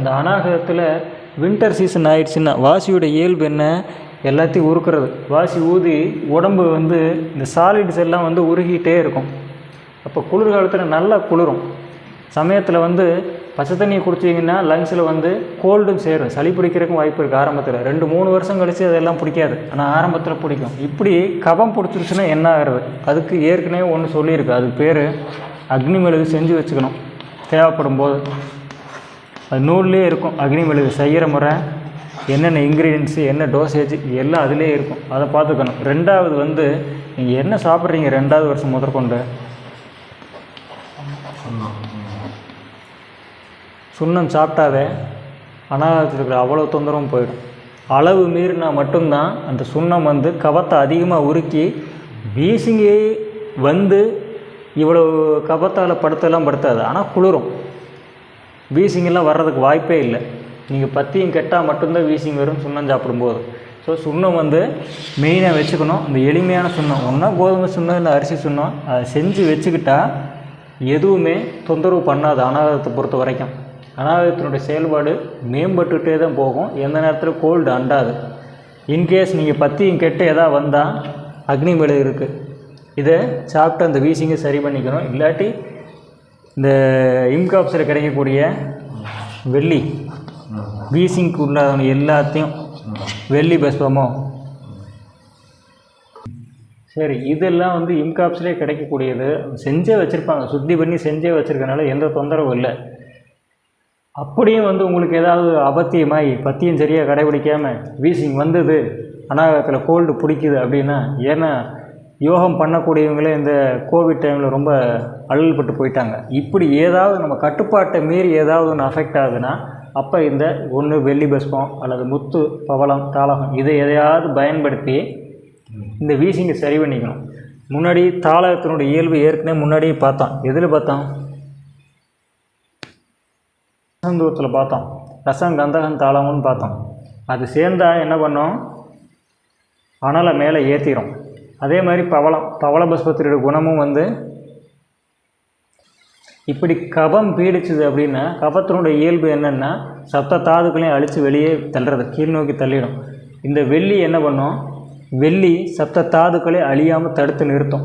இந்த அநாகரத்தில் winter season ஆயிடுச்சுன்னா வாசியோட இயல்பு என்ன? எல்லாத்தையும் உருக்குறது. வாசி ஊதி உடம்பு வந்து இந்த சாலிட்ஸ் எல்லாம் வந்து உருகிட்டே இருக்கும். அப்போ குளிர்காலத்தில் நல்லா குளிரும். சமயத்தில் வந்து பச்சை தண்ணியை குடிச்சிங்கன்னா லங்ஸில் வந்து கோல்டும் சேரும். சளி பிடிக்கிறதுக்கும் வாய்ப்பு இருக்குது ஆரம்பத்தில். ரெண்டு மூணு வருஷம் கழித்து அதெல்லாம் பிடிக்காது. ஆனால் ஆரம்பத்தில் பிடிக்கும். இப்படி கபம் பிடிச்சிருச்சுன்னா என்ன ஆகிறது? அதுக்கு ஏற்கனவே ஒன்று சொல்லியிருக்கு. அதுக்கு பேர் அக்னி மெழுகு செஞ்சு வச்சுக்கணும். தேவைப்படும் போது அது நூல்லே இருக்கும். அக்னி மெழுகு செய்கிற முறை என்னென்ன இன்க்ரீடியன்ஸு என்ன டோசேஜ் எல்லாம் அதிலே இருக்கும். அதை பார்த்துக்கணும். ரெண்டாவது வந்து நீங்கள் என்ன சாப்பிட்றீங்க ரெண்டாவது வருஷம் முதற்கொண்டு சுண்ணம் சாப்பிட்டாவே அனாகத்தில் இருக்கிற அவ்வளோ தொந்தரவும் போயிடும். அளவு மீறினா மட்டும்தான் அந்த சுண்ணம் வந்து கவத்தை அதிகமாக உருக்கி வீசிங்கே வந்து இவ்வளோ கபத்தால் படுத்தெல்லாம் படுத்தாது. ஆனால் குளிரும். வீசிங்கெல்லாம் வர்றதுக்கு வாய்ப்பே இல்லை. நீங்கள் பத்தியும் கெட்டால் மட்டும்தான் வீசிங் வரும் சுண்ணம் சாப்பிடும்போது. ஸோ சுண்ணம் வந்து மெயினாக வச்சுக்கணும். அந்த எளிமையான சுண்ணம். ஒன்றா கோதுமை சுண்ணம் இல்லை அரிசி சுண்ணம். அதை செஞ்சு வச்சுக்கிட்டா எதுவுமே தொந்தரவு பண்ணாது அனாகதத்தை பொறுத்த வரைக்கும். அனாகதத்தினுடைய செயல்பாடு மேம்பட்டுகிட்டே தான் போகும். எந்த நேரத்தில் கோல்டு அண்டாது. இன்கேஸ் நீங்கள் பத்தியும் கெட்டு எதாவது வந்தால் அக்னி மெழுகு இருக்குது இதை சாப்பிட்டு அந்த வீசிங்கை சரி பண்ணிக்கணும். இல்லாட்டி இந்த இம்காப்ஸில் கிடைக்கக்கூடிய வெள்ளி வீசிங்க்கு உள்ளாதவங்க எல்லாத்தையும் வெள்ளி பஸ்பமோ சரி இதெல்லாம் வந்து இம்காப்ஸ்லேயே கிடைக்கக்கூடியது. செஞ்சே வச்சுருப்பாங்க. சுத்தி பண்ணி செஞ்சே வச்சுருக்கனால எந்த தொந்தரவும் இல்லை. அப்படியும் வந்து உங்களுக்கு ஏதாவது அபத்தியமாய் பத்தியம் சரியாக கடைபிடிக்காமல் வீசிங் வந்தது அனாகத்தில் கோல்டு பிடிக்குது அப்படின்னா ஏன்னா யோகம் பண்ணக்கூடியவங்களே இந்த கோவிட் டைமில் ரொம்ப அழுல்பட்டு போயிட்டாங்க. இப்படி ஏதாவது நம்ம கட்டுப்பாட்டை மீறி ஏதாவது ஒன்று அஃபெக்ட் ஆகுதுன்னா அப்போ இந்த ஒன்று வெள்ளி பஸ்பம் அல்லது முத்து பவளம் தாளகம் இதை எதையாவது பயன்படுத்தி இந்த வீசிங்கை சரி பண்ணிக்கணும். முன்னாடி தாளகத்தினுடைய இயல்பு ஏற்கனவே முன்னாடியே பார்த்தோம் எதில் பார்த்தோம் ரசந்தூரத்தில் பார்த்தோம் ரசம் கந்தகம் தாளம்னு பார்த்தோம் அது சேர்ந்தால் என்ன பண்ணோம்? அனலை மேலே ஏற்றிடும் அதே மாதிரி பவளம் பவள பஸ்பத்திரியோட குணமும் வந்து இப்படி கபம் பீடிச்சுது அப்படின்னா கபத்தினுடைய இயல்பு என்னென்னா சப்த தாதுக்களையும் அழித்து வெளியே தள்ளுறது கீழ் நோக்கி தள்ளிடும். இந்த வெள்ளி என்ன பண்ணும்? வெள்ளி சப்த தாதுக்களை அழியாமல் தடுத்து நிறுத்தும்.